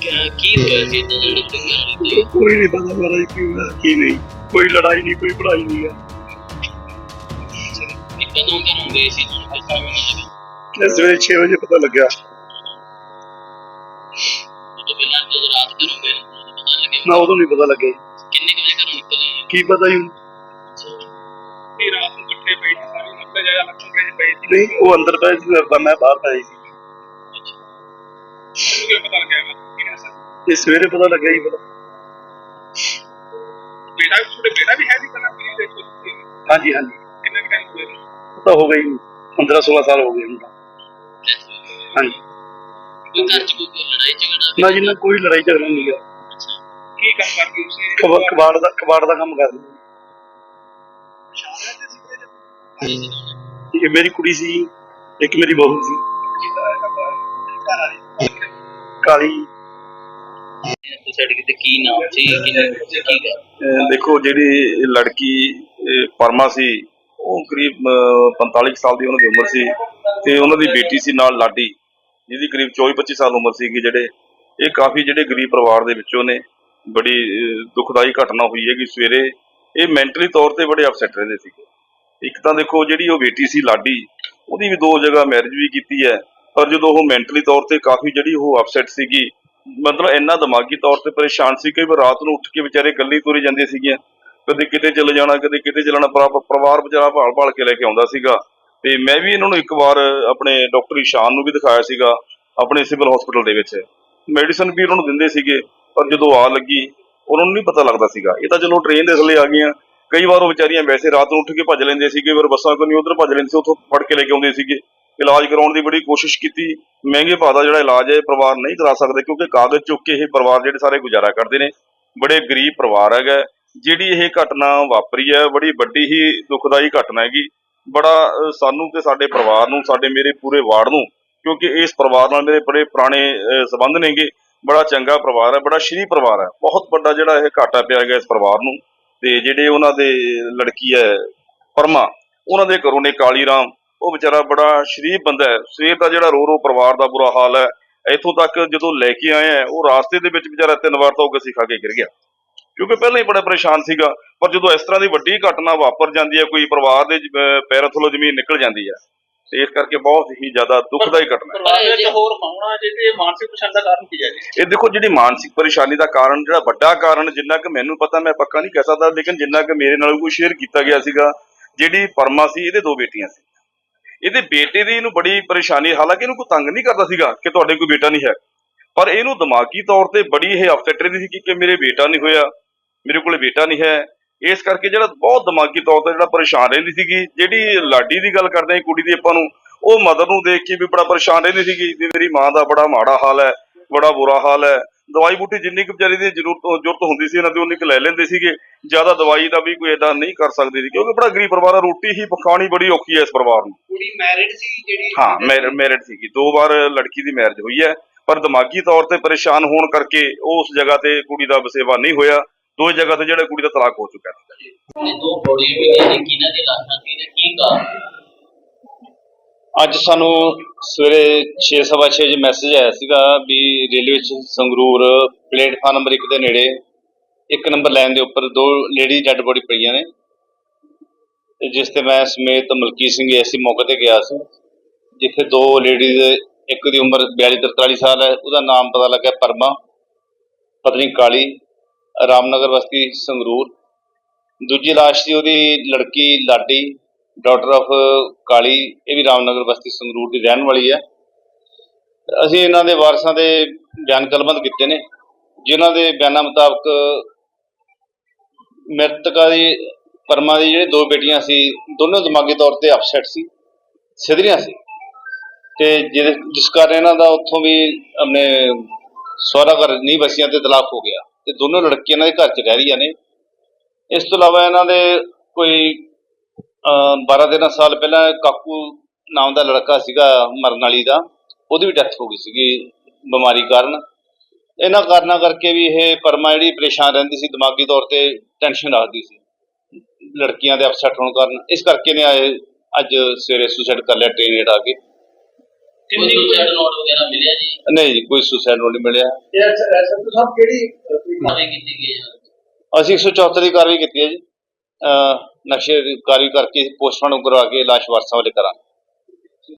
ਕਿ- ਕੀ ਹੋਇਆ ਸੀ ਤਾਂ ਲੜਾਈ ਹੋਈ ਕੋਈ ਨਹੀਂ ਪਤਾ ਮਹਾਰਾਜ ਕੀ ਹੋਇਆ ਕੀ ਨਹੀਂ ਕੋਈ ਲੜਾਈ ਨਹੀਂ ਕੋਈ ਪੜਾਈ ਨਹੀਂ ਹੈ ਕਿ ਕਦੋਂ ਕਦੋਂ ਗਏ ਸੀ ਤੁਹਾਨੂੰ ਪਤਾ ਵੀ ਨਹੀਂ ਲੱਗਾ ਇਹ ਸਵੇਰੇ 6 ਵਜੇ ਪਤਾ ਲੱਗਿਆ ਉਹ ਤੋਂ ਪਹਿਲਾਂ ਜਦੋਂ ਰਾਤ ਕਦੋਂ ਗਏ ਉਦੋਂ ਪਤਾ ਲੱਗਿਆ ਨਾ ਉਦੋਂ ਨਹੀਂ ਪਤਾ ਲੱਗਿਆ ਜੀ। ਕਿੰਨੇ ਕੁ ਵਜੇ ਘਰੋਂ ਨਿਕਲੇ ਜੀ? ਕੀ ਪਤਾ ਜੀ ਕਿ ਰਾਤ ਨੂੰ ਇਕੱਠੇ ਪਈ ਸੀ ਸਾਰੀ ਮਤਲਬ ਜਿਹੜਾ ਲੱਖਾਂ ਵਿੱਚ ਪਈ ਸੀ ਨਹੀਂ ਉਹ ਅੰਦਰ ਪਏ ਸੀ ਮੈਂ- ਮੈਂ ਬਾਹਰ ਪਿਆ ਸੀ ਮੈਨੂੰ ਕਿਵੇਂ ਪਤਾ ਲੱਗਿਆ ਨਾ ਸਰ ਇਹ ਸਵੇਰੇ ਪਤਾ ਲੱਗਿਆ ਜੀ ਪਤਾ। ਬੇਟਾ ਵੀ ਤੁਹਾਡੇ ਬੇਟਾ ਵੀ ਹੈ ਵੀ ਕਨਾ ਪੀੜੀ ਦੇ ਵਿੱਚ ਹਾਂਜੀ ਹਾਂਜੀ। ਕਿੰਨੇ ਟਾਈਮ ਹੋਏ ਨੇ? ਉਹ ਤਾਂ ਹੋ ਗਈ 15 16 ਸਾਲ ਹੋ ਗਏ ਹੁਣ ਤਾਂ। ਹਾਂਜੀ। ਕੋਈ ਘਰ ਚ ਕੋਈ ਲੜਾਈ ਝਗੜਾ ਨਾ ਜੀ ਨਾ ਕੋਈ ਲੜਾਈ ਝਗੜਾ ਨਹੀਂ ਗਿਆ ਕੀ ਕੰਮ ਕਰਦੇ ਹੋ ਤੁਸੀਂ? ਕਬਾ- ਕਬਾੜ ਦਾ ਕਬਾੜ ਦਾ ਕੰਮ ਕਰਦੇ ਇਹ ਮੇਰੀ ਕੁੜੀ ਸੀ ਇੱਕ ਮੇਰੀ ਬਹੂ ਸੀ। ਕਾਲੀ। ਸੁਸਾਇਟੀ ਕਿਤੇ ਕੀ ਨਾਮ ਸੀ ਕਿੰਨੇ ਕੁ ਸੀ ਕੀ ਗੱਲ? ਅਹ ਦੇਖੋ ਜਿਹੜੀ ਲੜਕੀ ਅਹ ਪਰਮਾ ਸੀ ਉਹ ਕਰੀਬ ਅਹ 45 ਸਾਲ ਦੀ ਉਹਨਾਂ ਦੀ ਉਮਰ ਸੀ ਤੇ ਉਹਨਾਂ ਦੀ ਬੇਟੀ ਸੀ ਨਾਲ ਲਾਡੀ ਜਿਹਦੀ ਕਰੀਬ 24-25 ਸਾਲ ਉਮਰ ਸੀਗੀ ਜਿਹੜੇ ਇਹ ਕਾਫੀ ਜਿਹੜੇ ਗਰੀਬ ਪਰਿਵਾਰ ਦੇ ਵਿੱਚੋਂ ਨੇ ਬੜੀ ਅਹ ਦੁਖਦਾਈ ਘਟਨਾ ਹੋਈ ਹੈ ਕਿ ਸਵੇਰੇ ਇਹ ਮੈਂਟਲੀ ਤੌਰ ਤੇ ਬੜੇ ਅਪਸੈਟ ਰਹਿੰਦੇ ਸੀਗੇ ਇੱਕ ਤਾਂ ਦੇਖੋ ਜਿਹੜੀ ਉਹ ਬੇਟੀ ਸੀ ਲਾਡੀ ਉਹਦੀ ਵੀ ਦੋ ਜਗ੍ਹਾ ਮੈਰਿਜ ਵੀ ਕੀਤੀ ਹੈ ਪਰ ਜਦੋਂ ਉਹ ਮੈਂਟਲੀ ਤੌਰ ਤੇ ਕਾਫੀ ਜਿਹੜੀ ਉਹ ਅਪਸੈਟ ਸੀਗੀ ਮਤਲਬ ਇੰਨਾ ਦਿਮਾਗੀ ਤੌਰ ਤੇ ਪਰੇਸ਼ਾਨ ਸੀ ਕਈ ਵਾਰ ਰਾਤ ਨੂੰ ਉੱਠ ਕੇ ਵਿਚਾਰੇ ਇਕੱਲੀ ਤੁਰੀ ਜਾਂਦੀਆਂ ਸੀਗੀਆਂ ਕਦੇ ਕਿਤੇ ਚਲੇ ਜਾਣਾ, ਕਦੇ ਕਿਤੇ ਚਲਾਣਾ ਪਰਿਵਾਰ ਵਿਚਾਰਾ ਭਾਲ ਭਾਲ ਕੇ ਲੈ ਕੇ ਆਉਂਦਾ ਸੀਗਾ। ਤੇ ਮੈਂ ਵੀ ਇਹਨਾਂ ਨੂੰ ਇੱਕ ਵਾਰ ਆਪਣੇ ਡਾਕਟਰ ਇਸ਼ਾਨ ਨੂੰ ਵੀ ਦਿਖਾਇਆ ਸੀਗਾ, ਆਪਣੇ ਸਿਵਲ ਹਸਪੀਟਲ ਦੇ ਵਿੱਚ। ਮੈਡੀਸਨ ਵੀ ਉਹਨਾਂ ਨੂੰ ਦਿੰਦੇ ਸੀਗੇ, ਪਰ ਜਦੋਂ ਆ ਲੱਗੀ, ਉਹਨਾਂ ਨੂੰ ਨਹੀਂ ਪਤਾ ਲੱਗਦਾ ਸੀਗਾ। ਇਹ ਤਾਂ ਚਲੋ ਟ੍ਰੇਨ ਦੇ ਥੱਲੇ ਆ ਗਈਆਂ। ਕਈ ਵਾਰ ਉਹ ਵਿਚਾਰੀਆਂ ਵੈਸੇ ਰਾਤ ਨੂੰ ਉੱਠ ਕੇ ਭੱਜ ਲੈਂਦੇ ਸੀਗੇ, ਫਿਰ ਬੱਸਾਂ ਕੋਈ ਨਹੀਂ, ਉਧਰ ਭੱਜ ਲੈਂਦੇ ਸੀ, ਉੱਥੋਂ ਫੜ ਕੇ ਲੈ ਕੇ ਆਉਂਦੇ ਸੀਗੇ। ਇਲਾਜ ਕਰਾਉਣ ਦੀ ਬੜੀ ਕੋਸ਼ਿਸ਼ ਕੀਤੀ। ਮਹਿੰਗੇ ਭਾਅ ਦਾ ਜਿਹੜਾ ਇਲਾਜ ਹੈ ਇਹ ਪਰਿਵਾਰ ਨਹੀਂ ਕਰਾ ਸਕਦੇ ਕਿਉਂਕਿ ਕਾਗਜ਼ ਚੁੱਕ ਕੇ ਇਹ ਪਰਿਵਾਰ ਜਿਹੜੇ ਸਾਰੇ ਗੁਜ਼ਾਰਾ ਕਰਦੇ ਨੇ। ਬੜੇ ਗਰੀਬ ਪਰਿਵਾਰ ਹੈਗਾ। ਜਿਹੜੀ ਇਹ ਘਟਨਾ ਵਾਪਰੀ ਹੈ ਬੜੀ ਵੱਡੀ ਹੀ ਦੁਖਦਾਈ ਘਟਨਾ ਹੈਗੀ। ਬੜਾ ਸਾਨੂੰ ਤੇ ਸਾਡੇ ਪਰਿਵਾਰ ਨੂੰ ਸਾਡੇ ਮੇਰੇ ਪੂਰੇ ਵਾਰਡ ਨੂੰ ਕਿਉਂਕਿ ਇਸ ਪਰਿਵਾਰ ਨਾਲ ਮੇਰੇ ਬੜੇ ਪੁਰਾਣੇ ਅਹ, ਸੰਬੰਧ ਨੇਗੇ। ਬੜਾ ਚੰਗਾ ਪਰਿਵਾਰ ਹੈ ਬੜਾ ਸ਼੍ਰੀ ਪਰਿਵਾਰ ਹੈ। ਬਹੁਤ ਵੱਡਾ ਜਿਹੜਾ ਇਹ ਘਾਟਾ ਪਿਆ ਗਿਆ ਇਸ ਪਰਿਵਾਰ ਨੂੰ। ਤੇ ਜਿਹੜੇ ਉਹਨਾਂ ਦੇ ਲੜਕੀ ਹੈ ਪਰਮਾ ਉਹਨਾਂ ਦੇ ਘਰੋਂ ਨੇ ਕਾਲੀ ਰਾਮ ਉਹ ਵਿਚਾਰਾ ਬੜਾ ਸ਼ਰੀਫ ਬੰਦਾ ਹੈ। ਸਵੇਰ ਦਾ ਜਿਹੜਾ ਰੋ ਰੋ ਪਰਿਵਾਰ ਦਾ ਬੁਰਾ ਹਾਲ ਹੈ ਇੱਥੋਂ ਤੱਕ ਜਦੋਂ ਲੈ ਕੇ ਆਏ ਆ ਉਹ ਰਾਸਤੇ ਦੇ ਵਿੱਚ ਵਿਚਾਰਾ ਤਿੰਨ ਵਾਰ ਤਾਂ ਉਹ ਗਸੀ ਖਾ ਕੇ ਗਿਰ ਗਿਆ। ਕਿਉਂਕਿ ਪਹਿਲਾਂ ਹੀ ਬੜਾ ਪਰੇਸ਼ਾਨ ਸੀਗਾ ਪਰ ਜਦੋਂ ਇਸ ਤਰ੍ਹਾਂ ਦੀ ਵੱਡੀ ਘਟਨਾ ਵਾਪਰ ਜਾਂਦੀ ਹੈ ਕੋਈ ਪਰਿਵਾਰ ਦੇ ਪੈਰਾਂ ਥੱਲੋਂ ਜ਼ਮੀਨ ਨਿਕਲ ਜਾਂਦੀ ਹੈ ਤੇ ਇਸ ਕਰਕੇ ਬਹੁਤ ਹੀ ਜ਼ਿਆਦਾ ਦੁਖਦਾਈ ਘਟਨਾ ਹੈ। ਵਿੱਚ ਹੋਰ ਕੌਣਾ ਜਿਹਦੇ ਮਾਨਸਿਕ ਪਛਾਣ ਦਾ ਕਾਰਨ ਕੀ ਹੈ ਜੀ? ਇਹ ਦੇਖੋ ਜਿਹੜੀ ਮਾਨਸਿਕ ਪਰੇਸ਼ਾਨੀ ਦਾ ਕਾਰਨ ਜਿਹੜਾ ਵੱਡਾ ਕਾਰਨ ਜਿੰਨਾ ਕਿ ਮੈਨੂੰ ਪਤਾ ਮੈਂ ਪੱਕਾ ਨਹੀਂ ਕਹਿ ਸਕਦਾ ਲੇਕਿਨ ਜਿੰਨਾ ਕਿ ਮੇਰੇ ਨਾਲ ਕੋਈ ਸ਼ੇਅਰ ਕੀਤਾ ਗਿਆ ਸੀਗਾ ਜਿਹੜੀ ਪਰਮਾ ਸੀ ਇਹਦੇ ਦੋ ਬੇਟੀਆਂ ਸੀ। ਇਹਦੇ ਬੇਟੇ ਦੀ ਇਹਨੂੰ ਬੜੀ ਪਰੇਸ਼ਾਨੀ ਹਾਲਾਂਕਿ ਇਹਨੂੰ ਕੋਈ ਤੰਗ ਨਹੀਂ ਕਰਦਾ ਸੀਗਾ ਕਿ ਤੁਹਾਡੇ ਕੋਈ ਬੇਟਾ ਨਹੀਂ ਹੈ। ਪਰ ਇਹਨੂੰ ਦਿਮਾਗੀ ਤੌਰ ਤੇ ਬੜੀ ਇਹ ਅਪਸੈਟ ਰਹਿੰਦੀ ਸੀ ਕਿ- ਮੇਰੇ ਬੇਟਾ ਨਹੀਂ ਹੋਇਆ, ਮੇਰੇ ਕੋਲ ਬੇਟਾ ਨਹੀਂ ਹੈ। ਇਸ ਕਰਕੇ ਜਿਹੜਾ ਬਹੁਤ ਦਿਮਾਗੀ ਤੌਰ ਤੇ ਜਿਹੜਾ ਪਰੇਸ਼ਾਨ ਰਹਿੰਦੀ ਸੀਗੀ, ਜਿਹੜੀ ਲਾਡੀ ਦੀ ਗੱਲ ਕਰਦੇ ਹਾਂ ਕੁੜੀ ਦੀ ਆਪਾਂ ਨੂੰ, ਉਹ ਮਦਰ ਨੂੰ ਦੇਖ ਕੇ ਵੀ ਬੜਾ ਪਰੇਸ਼ਾਨ ਰਹਿੰਦੀ ਸੀਗੀ ਵੀ ਮੇਰੀ ਮਾਂ ਦਾ ਬੜਾ ਮਾੜਾ ਹਾਲ ਹੈ, ਬੜਾ ਬੁਰਾ ਹਾਲ ਹੈ। ਦਵਾਈ ਬੂਟੀ ਜਿੰਨੀ ਕੁ ਵਿਚਾਰੀ ਦੀ ਜ਼ਰੂਰਤ ਜ਼ਰੂਰਤ ਹੁੰਦੀ ਸੀ ਇਹਨਾਂ ਦੀ ਉਨੀ ਕੁ ਲੈ ਲੈਂਦੇ ਸੀਗੇ। ਜ਼ਿਆਦਾ ਦਵਾਈ ਦਾ ਵੀ ਕੋਈ ਏਦਾਂ ਨਹੀਂ ਕਰ ਸਕਦੇ ਸੀ ਕਿਉਂਕਿ ਬੜਾ ਗਰੀਬ ਪਰਿਵਾਰ ਆ ਰੋਟੀ ਹੀ ਪਕਾਉਣੀ ਬੜੀ ਔਖੀ ਹੈ ਇਸ ਪਰਿਵਾਰ ਨੂੰ। ਕੁੜੀ ਮੈਰਿਡ ਸੀ ਜਿਹੜੀ? ਹਾਂ ਮੈਰਿਡ ਸੀਗੀ। ਦੋ ਵਾਰ ਲੜਕੀ ਦੀ ਮੈਰਿਜ ਹੋਈ ਹੈ ਪਰ ਦਿਮਾਗੀ ਤੌਰ ਤੇ ਪਰੇਸ਼ਾਨ ਹੋਣ ਕਰਕੇ ਉਹ ਉਸ ਜਗ੍ਹਾ ਤੇ ਕੁੜੀ ਦਾ ਵਸੇਵਾ ਨਹੀਂ ਹੋਇਆ। ਦੋ ਜਗ੍ਹਾ ਤੇ ਜਿਹੜਾ ਕੁੜੀ ਦਾ ਤਲਾਕ ਹੋ ਚੁੱਕਾ ਹੈ ਦੋ ਬੋੜੀਆਂ ਵੀ ਨੇ ਕਿਹਨਾਂ ਦੀ ਲਾਸ਼ਾਂ ਤੇ ਕੀ ਕਾਰਨ? ਅੱਜ ਸਾਨੂੰ ਸਵੇਰੇ 6:30 ਵਜੇ ਮੈਸੇਜ ਆਇਆ ਸੀਗਾ ਵੀ ਰੇਲਵੇ 'ਚ ਸੰਗਰੂਰ ਪਲੇਟਫਾਰਮ ਨੰਬਰ 1 ਦੇ ਨੇੜੇ ਇੱਕ ਨੰਬਰ ਲਾਈਨ ਦੇ ਉੱਪਰ ਦੋ ਲੇਡੀ ਡੈੱਡ ਬੋਡੀ ਪਈਆਂ ਨੇ। ਤੇ ਜਿਸ ਤੇ ਮੈਂ ਸਮੇਤ ਮਲਕੀਤ ਸਿੰਘ ਐਸੀ ਮੌਕੇ ਤੇ ਗਿਆ ਸੀ, ਜਿੱਥੇ ਦੋ ਲੇਡੀਜ਼ ਇੱਕ ਦੀ ਉਮਰ 42 43 ਸਾਲ ਹੈ, ਉਹਦਾ ਨਾਮ ਪਤਾ ਲੱਗਿਆ ਪਰਮਾ ਪਤਨੀ ਕਾਲੀ, ਰਾਮਨਗਰ ਬਸਤੀ ਸੰਗਰੂਰ। ਦੂਜੀ ਲਾਸ਼ ਸੀ ਉਹਦੀ ਲੜਕੀ ਲਾਡੀ ਡਾਟਰ ਆਫ uh, ਕਾਲੀ, ਇਹ ਵੀ ਰਾਮਨਗਰ ਬਸਤੀ ਸੰਗਰੂਰ ਦੀ ਰਹਿਣ ਵਾਲੀ ਹੈ। ਅਸੀਂ ਇਹਨਾਂ ਦੇ ਵਾਰਸਾਂ ਦੇ ਬਿਆਨ ਕਲਮਬੰਦ ਕੀਤੇ ਨੇ। ਜਿਨ੍ਹਾਂ ਦੇ ਬਿਆਨਾਂ ਮੁਤਾਬਕ, ਮ੍ਰਿਤਕਾ ਦੀ, ਪਰਮਾ ਦੀ ਜਿਹੜੇ ਦੋ ਬੇਟੀਆਂ ਸੀ, ਦੋਨੋਂ ਦਿਮਾਗੀ ਤੌਰ ਤੇ ਅਪਸੈਟ ਸੀ, ਸਿਧਰੀਆਂ ਸੀ। ਤੇ ਜਿਹਦੇ, ਜਿਸ ਕਾਰਨ ਇਹਨਾਂ ਦਾ ਉੱਥੋਂ ਵੀ ਆਪਣੇ ਸਹੁਰਾ ਘਰ ਨਹੀਂ ਬਸੀਆਂ ਤੇ ਤਲਾਕ ਹੋ ਗਿਆ। ਤੇ ਦੋਨੋਂ ਲੜਕੀਆਂ ਇਹਨਾਂ ਦੇ ਘਰ 'ਚ ਰਹਿ ਰਹੀਆਂ ਨੇ। ਇਸ ਤੋਂ ਇਲਾਵਾ ਇਹਨਾਂ ਦੇ ਕੋਈ 12 13 ਸਾਲ ਪਹਿਲਾਂ ਕਾਕੂ ਨਾਮ ਦਾ ਲੜਕਾ ਸੀਗਾ ਮਰਨ ਵਾਲੀ ਦਾ ਉਹਦੀ ਵੀ ਡੈਥ ਹੋ ਗਈ ਸੀਗੀ ਬਿਮਾਰੀ ਕਾਰਨ ਇਹਨਾਂ ਕਾਰਨਾਂ ਕਰਕੇ ਵੀ ਇਹ ਪਰਮਾ ਜਿਹੜੀ ਪਰੇਸ਼ਾਨ ਰਹਿੰਦੀ ਸੀ ਦਿਮਾਗੀ ਤੌਰ ਤੇ ਟੈਨਸ਼ਨ ਰੱਖਦੀ ਸੀ ਲੜਕੀਆਂ ਦੇ ਅਪਸੈਟ ਹੋਣ ਕਾਰਨ ਇਸ ਕਰਕੇ ਨੇ ਆਏ ਅੱਜ ਸਵੇਰੇ ਸੁਸਾਈਡ ਕਰ ਲਿਆ ਟ੍ਰੇਨ ਹੇਠ ਆ ਕੇ ਕੋਈ ਸੁਸਾਈਡ ਨੋਟ ਵਗੈਰਾ ਮਿਲਿਆ ਜੀ ਨਹੀਂ ਜੀ ਕੋਈ ਸੁਸਾਈਡ ਨੋਟ ਨਹੀਂ ਮਿਲਿਆ ਸਾਹਿਬ ਕਿਹੜੀ ਕਾਰਵਾਈ ਕੀਤੀ ਗਈ ਹੈ ਅਸੀਂ 174 ਦੀ ਕਾਰਵਾਈ ਕੀਤੀ ਹੈ ਜੀ ਅਹ ਨਕਸ਼ੇ ਦੀ ਕਾਰਵਾਈ ਕਰਕੇ ਪੋਸਟਮਾਰਟਮ ਕਰਵਾ ਕੇ ਲਾਸ਼ ਵਾਰਸਾਂ ਵਾਲੇ ਕਰਾਂਗੇ।